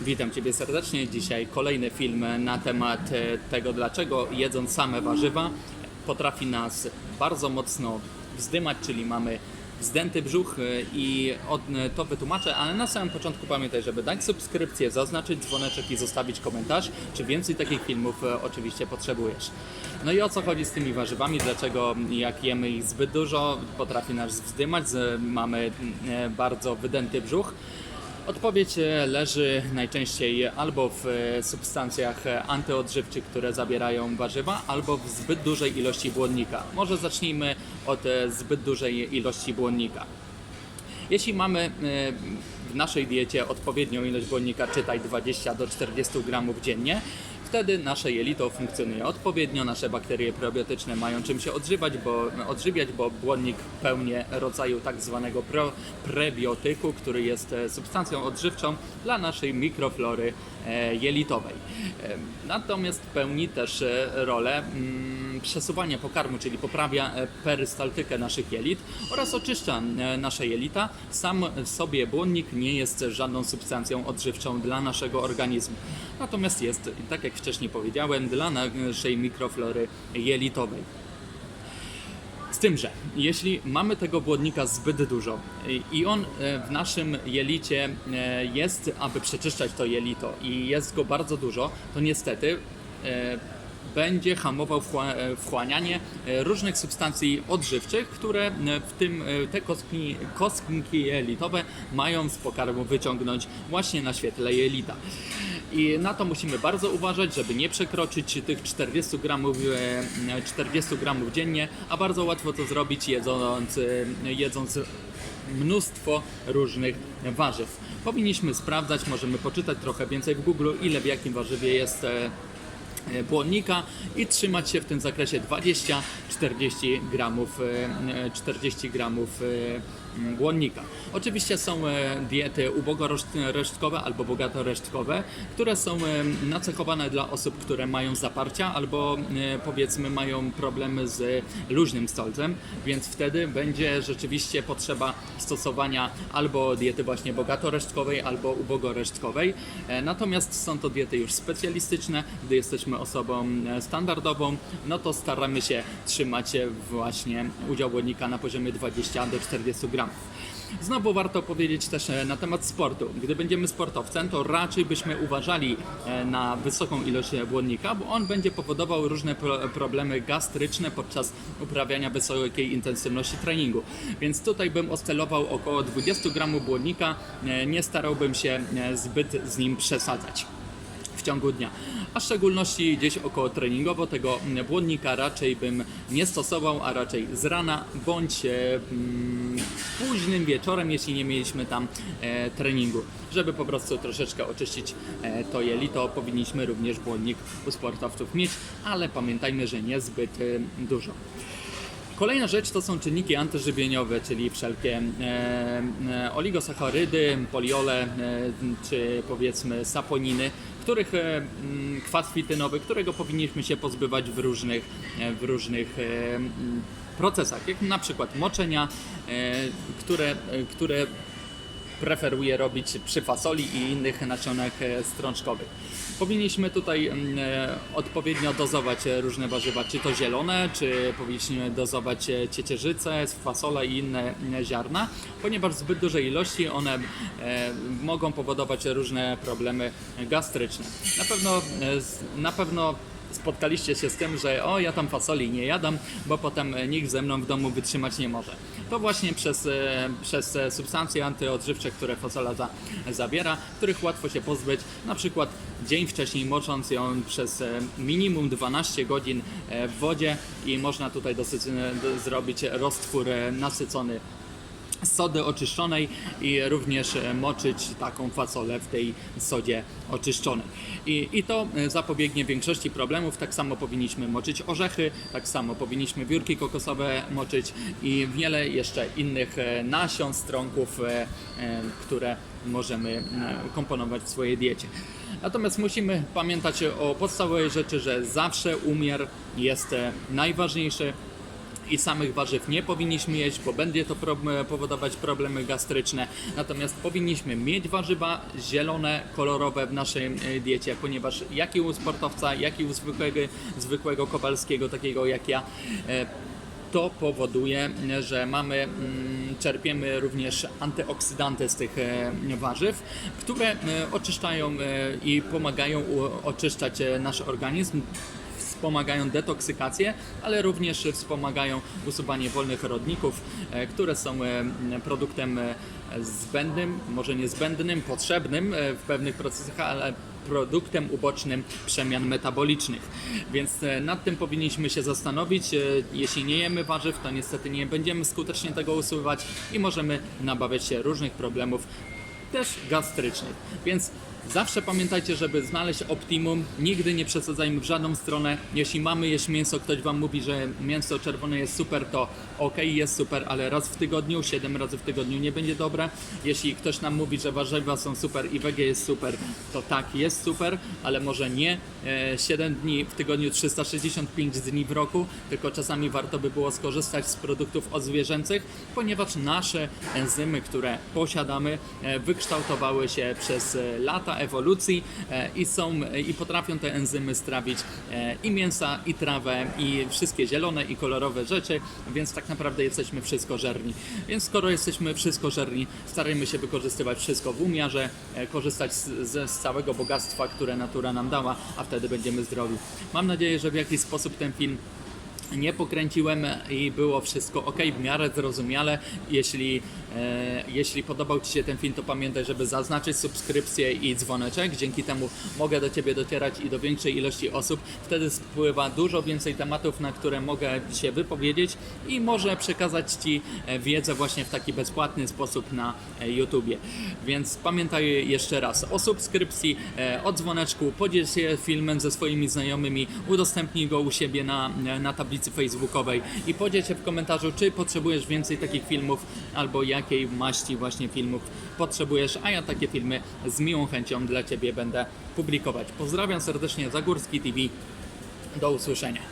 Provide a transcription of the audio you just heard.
Witam Ciebie serdecznie. Dzisiaj kolejny film na temat e, tego, dlaczego jedząc same warzywa potrafi nas bardzo mocno wzdymać, czyli mamy wzdęty brzuch e, i e, to wytłumaczę, ale na samym początku pamiętaj, żeby dać subskrypcję, zaznaczyć dzwoneczek i zostawić komentarz, czy więcej takich filmów oczywiście potrzebujesz. No i o co chodzi z tymi warzywami, dlaczego jak jemy ich zbyt dużo potrafi nas wzdymać, mamy bardzo wydęty brzuch. Odpowiedź e, leży najczęściej albo w e, substancjach antyodżywczych, które zawierają warzywa, albo w zbyt dużej ilości błonnika. Może zacznijmy od e, zbyt dużej ilości błonnika. Jeśli mamy w naszej diecie odpowiednią ilość błonnika, czytaj 20 do 40 gramów dziennie, wtedy nasze jelito funkcjonuje odpowiednio, nasze bakterie probiotyczne mają czym się odżywać, bo, odżywiać, bo błonnik pełni rodzaju tak zwanego pro, prebiotyku, który jest e, substancją odżywczą dla naszej mikroflory e, jelitowej. E, Natomiast pełni też rolę mm, przesuwania pokarmu, czyli poprawia e, perystaltykę naszych jelit oraz oczyszcza e, nasze jelita. Sam w sobie błonnik nie jest żadną substancją odżywczą dla naszego organizmu. Natomiast jest, tak jak wcześniej powiedziałem, dla naszej mikroflory jelitowej. Z tym, że jeśli mamy tego błonnika zbyt dużo i- i on e, w naszym jelicie e, jest, aby przeczyszczać to jelito i jest go bardzo dużo, to niestety e, będzie hamował wchła- e, wchłanianie e, różnych substancji odżywczych, które e, w tym te kostki, kostki jelitowe mają z pokarmu wyciągnąć właśnie na świetle jelita. I na to musimy bardzo uważać, żeby nie przekroczyć tych 40 gramów, e, 40 gramów dziennie, a bardzo łatwo to zrobić jedząc, jedząc mnóstwo różnych warzyw. Powinniśmy sprawdzać, możemy poczytać trochę więcej w Google, ile w jakim warzywie jest e, e, błonnika i trzymać się w tym zakresie 20-40 gramów, e, 40 gramów e, m, błonnika. Oczywiście są e, diety ubogoresztkowe albo bogatoresztkowe, które są e, nacechowane dla osób, które mają zaparcia albo e, powiedzmy mają problemy z luźnym stolcem, więc wtedy będzie rzeczywiście potrzeba stosowania albo diety właśnie bogatoresztkowej albo ubogoresztkowej. E, Natomiast są to diety już specjalistyczne, gdy jesteśmy osobą e, standardową, no to staramy się trzymać e, właśnie udział błonnika na poziomie 20 do 40 gramów. Znowu warto powiedzieć też e, na temat sportu. Gdy będziemy sportowcem, to raczej byśmy uważali na wysoką ilość błonnika, bo on będzie powodował różne pro problemy gastryczne podczas uprawiania wysokiej intensywności treningu. Więc tutaj bym oscylował około 20 gramów błonnika. Nie starałbym się zbyt z nim przesadzać w ciągu dnia. A w szczególności gdzieś około treningowo tego błonnika raczej bym nie stosował, a raczej z rana bądź e, mm, późnym wieczorem, jeśli nie mieliśmy tam e, treningu. Żeby po prostu troszeczkę oczyścić e, to jelito, powinniśmy również błonnik u sportowców mieć, ale pamiętajmy, że niezbyt e, dużo. Kolejna rzecz to są czynniki antyżywieniowe, czyli wszelkie e, oligosacharydy, poliole, e, czy powiedzmy saponiny, których e, kwas fitynowy, którego powinniśmy się pozbywać w różnych, w różnych procesach, jak na przykład moczenia, które, które preferuję robić przy fasoli i innych nasionek e, strączkowych. Powinniśmy tutaj mm, e, odpowiednio dozować e, różne warzywa, czy to zielone, czy powinniśmy dozować ciecierzycę, fasola i inne ziarna, ponieważ w zbyt dużej ilości one mogą powodować różne problemy gastryczne. Na pewno, na pewno spotkaliście się z tym, że o ja tam fasoli nie jadam, bo potem nikt ze mną w domu wytrzymać nie może. To właśnie przez, e, przez substancje antyodżywcze, które fasola za, zawiera, których łatwo się pozbyć, na przykład dzień wcześniej mocząc ją przez e, minimum 12 godzin e, w wodzie i można tutaj dosyć do- zrobić roztwór nasycony sody oczyszczonej i również e, moczyć taką fasolę w tej sodzie oczyszczonej. I, I to e, zapobiegnie większości problemów. Tak samo powinniśmy moczyć orzechy, tak samo powinniśmy wiórki kokosowe moczyć i wiele jeszcze innych e, nasion, strąków, które możemy komponować w swojej diecie. Natomiast musimy pamiętać o podstawowej rzeczy, że zawsze umiar jest najważniejszy i samych warzyw nie powinniśmy jeść, bo będzie to powodować problemy gastryczne. Natomiast powinniśmy mieć warzywa zielone, kolorowe w naszej e, diecie, ponieważ jak i u sportowca, jak i u zwykłego, zwykłego Kowalskiego, takiego jak ja, e, to powoduje, że mamy, mm, czerpiemy również antyoksydanty z tych e, warzyw, które oczyszczają i pomagają oczyszczać nasz organizm, wspomagają detoksykację, ale również wspomagają usuwanie wolnych rodników, e, które są e, produktem e, zbędnym, może niezbędnym, potrzebnym w pewnych procesach, ale produktem ubocznym przemian metabolicznych. Więc nad tym powinniśmy się zastanowić. Jeśli nie jemy warzyw, to niestety nie będziemy skutecznie tego usuwać i możemy nabawiać się różnych problemów też gastrycznych. Więc zawsze pamiętajcie, żeby znaleźć optimum, nigdy nie przesadzajmy w żadną stronę. Jeśli mamy jeść mięso, ktoś Wam mówi, że mięso czerwone jest super, to ok, jest super, ale raz w tygodniu, 7 razy w tygodniu nie będzie dobre. Jeśli ktoś nam mówi, że warzywa są super i wege jest super, to tak, jest super, ale może nie e, 7 dni w tygodniu, 365 dni w roku, tylko czasami warto by było skorzystać z produktów odzwierzęcych, ponieważ nasze enzymy, które posiadamy, e, wykształtowały się przez e, lata ewolucji e, i są e, i potrafią te enzymy strawić i mięsa, i trawę, i wszystkie zielone i kolorowe rzeczy, więc tak naprawdę jesteśmy wszystkożerni. Więc skoro jesteśmy wszystkożerni, starajmy się wykorzystywać wszystko w umiarze, korzystać z, z, całego bogactwa, które natura nam dała, a wtedy będziemy zdrowi. Mam nadzieję, że w jakiś sposób ten film nie pokręciłem i było wszystko ok, w miarę zrozumiale. Jeśli, jeśli podobał Ci się ten film, to pamiętaj, żeby zaznaczyć subskrypcję i dzwoneczek. Dzięki temu mogę do Ciebie docierać i do większej ilości osób. Wtedy spływa dużo więcej tematów, na które mogę się wypowiedzieć i może przekazać Ci e, wiedzę właśnie w taki bezpłatny sposób na e, YouTubie. Więc pamiętaj jeszcze raz o subskrypcji, e, o dzwoneczku, podziel się filmem ze swoimi znajomymi, udostępnij go u siebie na, na tablicy facebookowej i podziel się w komentarzu, czy potrzebujesz więcej takich filmów, albo jakiej maści właśnie filmów potrzebujesz, a ja takie filmy z miłą chęcią dla Ciebie będę publikować. Pozdrawiam serdecznie, Zagórski TV, do usłyszenia.